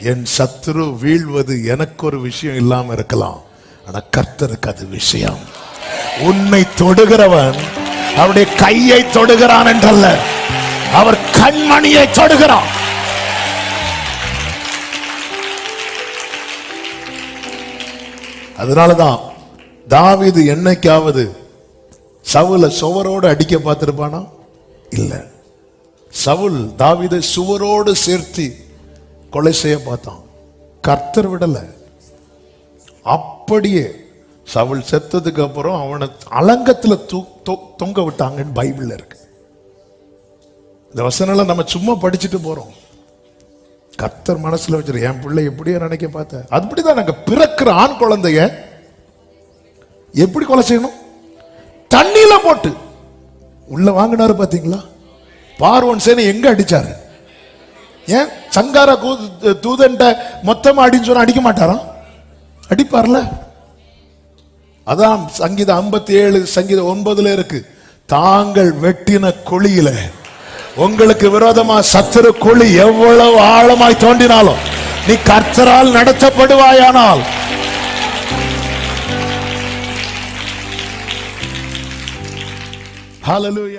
என் சத்துரு வீழ்வது எனக்கு ஒரு விஷயம் இல்லாம இருக்கலாம். ஆனா கர்த்தருக்கு அது விஷயம். உன்னை தொடுகிறவன் அவருடைய கையை தொடுகிறான் என்றல்ல. அவர் கண்மணியை தொடுகிறான். அதனாலதான் தாவிது என்னைக்காவது சவுல சுவரோடு அடிக்க பார்த்திருப்பானா? இல்ல. சவுல் தாவிதை சுவரோடு சேர்த்து கொலை செய்ய பார்த்தான். கர்த்தர் விடலை. அப்படியே சவுல் செத்ததுக்கு அப்புறம் அவனை அலங்கத்துல தூ- தொ- தொங்க விட்டாங்கன்னு பைபிள்ல இருக்கு. இந்த வசனம்லாம் நம்ம சும்மா படிச்சுட்டு போறோம். கர்த்தர் மனசுல வச்சிரு என் பிள்ளை எப்படியோ நினைக்க பார்த்தேன் அப்படிதான் நாங்க பிறக்கிற ஆண் குழந்தைய எப்படி கொலை செய்யணும்? தண்ணியில் போட்டு. உள்ள வாங்கினாரு பார்த்தீங்களா பார்வன் சேனை எங்க அடிச்சாரு? ஏன்? சங்கார கூ- தூதன்ட்ட மொத்தமா அடின்னு சொன்னா அடிக்க மாட்டாராம் அடிப்பார்ல. அதான் சங்கீதம் ஐம்பத்தி ஏழு சங்கீதம் ஒன்பதுல இருக்கு. தாங்கள் வெட்டின குழியில உங்களுக்கு விரோதமா சத்துரு குழி எவ்வளவு ஆழமாய் தோண்டினாலும் நீ கர்த்தரால் நடத்தப்படுவாயானால். ஹalleluya.